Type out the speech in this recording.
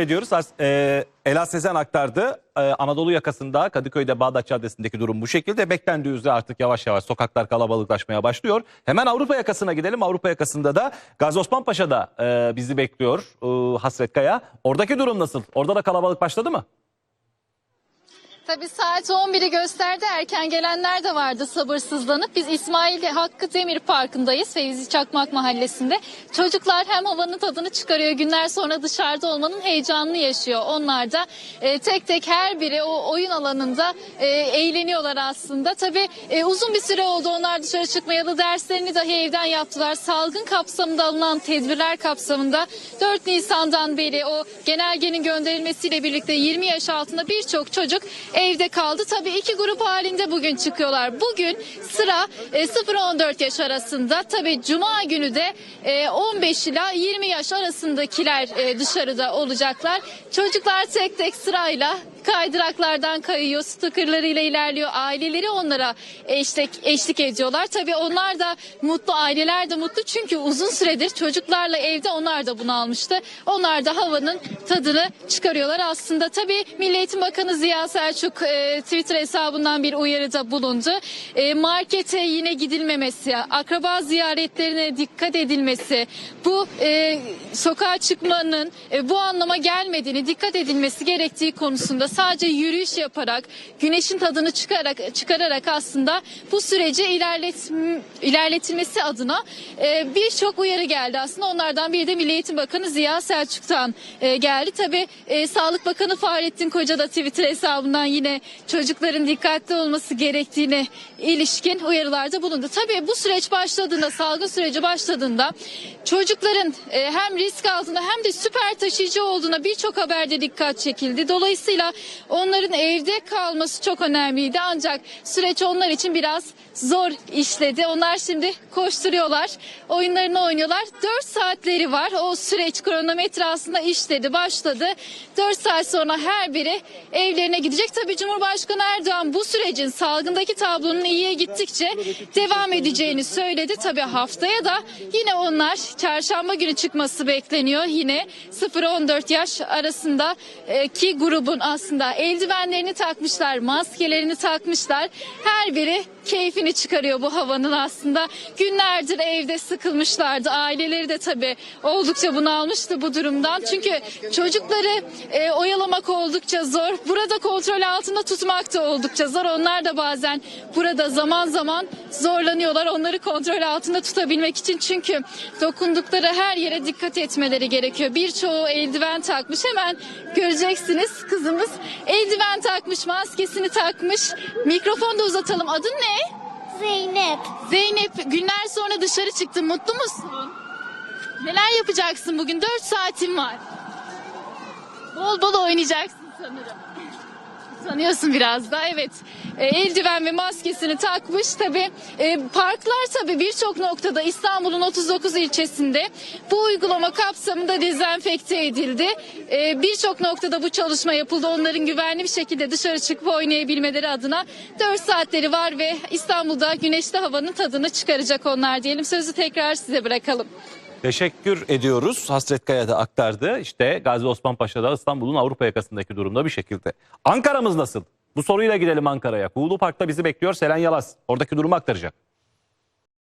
ediyoruz. E, Ela Sezen aktardı. E, Anadolu yakasında Kadıköy'de Bağdat Caddesi'ndeki durum bu şekilde. Beklendiği üzere artık yavaş yavaş sokaklar kalabalıklaşmaya başlıyor. Hemen Avrupa yakasına gidelim. Avrupa yakasında da Gazi Osman Paşa'da e, bizi bekliyor e, Hasret Kaya. Oradaki durum nasıl? Orada da kalabalık başladı mı? Tabii saat 11'i gösterdi. Erken gelenler de vardı sabırsızlanıp. Biz İsmail Hakkı Demir Parkı'ndayız Fevzi Çakmak Mahallesi'nde. Çocuklar hem havanın tadını çıkarıyor günler sonra dışarıda olmanın heyecanını yaşıyor. Onlar da e, tek tek her biri o oyun alanında e, eğleniyorlar aslında. Tabii e, uzun bir süre oldu onlar dışarı çıkmayalı derslerini dahi evden yaptılar. Salgın kapsamında alınan tedbirler kapsamında 4 Nisan'dan beri o genelgenin gönderilmesiyle birlikte 20 yaş altında birçok çocuk evde kaldı. Tabii iki grup halinde bugün çıkıyorlar. Bugün sıra e, 0-14 yaş arasında. Tabii Cuma günü de e, 15 ila 20 yaş arasındakiler e, dışarıda olacaklar. Çocuklar tek tek sırayla kaydıraklardan kayıyor, stickerlarıyla ilerliyor. Aileleri onlara eşlik, eşlik ediyorlar. Tabii onlar da mutlu, aileler de mutlu. Çünkü uzun süredir çocuklarla evde onlar da bunu almıştı. Onlar da havanın tadını çıkarıyorlar aslında. Tabii Milli Eğitim Bakanı Ziya Selçuk e, Twitter hesabından bir uyarıda bulundu. E, markete yine gidilmemesi, akraba ziyaretlerine dikkat edilmesi, bu e, sokağa çıkmanın e, bu anlama gelmediğini dikkat edilmesi gerektiği konusunda sadece yürüyüş yaparak, güneşin tadını çıkarak çıkararak aslında bu süreci ilerlet, ilerletilmesi adına e, birçok uyarı geldi. Aslında onlardan biri de Milli Eğitim Bakanı Ziya Selçuk'tan e, geldi. Tabii e, Sağlık Bakanı Fahrettin Koca da Twitter hesabından yine çocukların dikkatli olması gerektiğine ilişkin uyarılarda bulundu. Tabii bu süreç başladığında, salgın süreci başladığında çocukların e, hem risk altında hem de süper taşıyıcı olduğuna birçok haberde dikkat çekildi. Dolayısıyla onların evde kalması çok önemliydi. Ancak süreç onlar için biraz zor işledi. Onlar şimdi koşturuyorlar, oyunlarını oynuyorlar. 4 saatleri var. O süreç kronometre aslında işledi, başladı. 4 saat sonra her biri evlerine gidecek. Tabii Cumhurbaşkanı Erdoğan bu sürecin salgındaki tablonun iyiye gittikçe devam edeceğini söyledi. Tabii haftaya da yine onlar çarşamba günü çıkması bekleniyor. Yine 0-14 yaş arasındaki grubun aslında eldivenlerini takmışlar, maskelerini takmışlar. Her biri keyfini çıkarıyor bu havanın aslında. Günlerdir evde sıkılmışlardı. Aileleri de tabii oldukça bunalmıştı bu durumdan. Çünkü çocukları e, oyalamak oldukça zor. Burada kontrol altında tutmak da oldukça zor. Onlar da bazen burada zaman zaman zorlanıyorlar. Onları kontrol altında tutabilmek için çünkü dokundukları her yere dikkat etmeleri gerekiyor. Birçoğu eldiven takmış. Hemen göreceksiniz kızımız eldiven takmış, maskesini takmış. Mikrofonu da uzatalım. Adın ne? Zeynep. Zeynep günler sonra dışarı çıktın. Mutlu musun? Neler yapacaksın bugün? 4 saatin var. Bol bol oynayacaksın sanırım. Sanıyorsun biraz da evet. E, eldiven ve maskesini takmış tabi. parklar tabi birçok noktada İstanbul'un 39 ilçesinde bu uygulama kapsamında dezenfekte edildi. E, birçok noktada bu çalışma yapıldı. Onların güvenli bir şekilde dışarı çıkıp oynayabilmeleri adına 4 saatleri var ve İstanbul'da güneşli havanın tadını çıkaracak onlar diyelim. Sözü tekrar size bırakalım. Teşekkür ediyoruz. Hasret Kaya da aktardı. İşte Gazi Osman Paşa'da İstanbul'un Avrupa yakasındaki durumda bir şekilde. Ankara'mız nasıl? Bu soruyla gidelim Ankara'ya. Kuğulu Park'ta bizi bekliyor Selen Yalaz. Oradaki durumu aktaracak.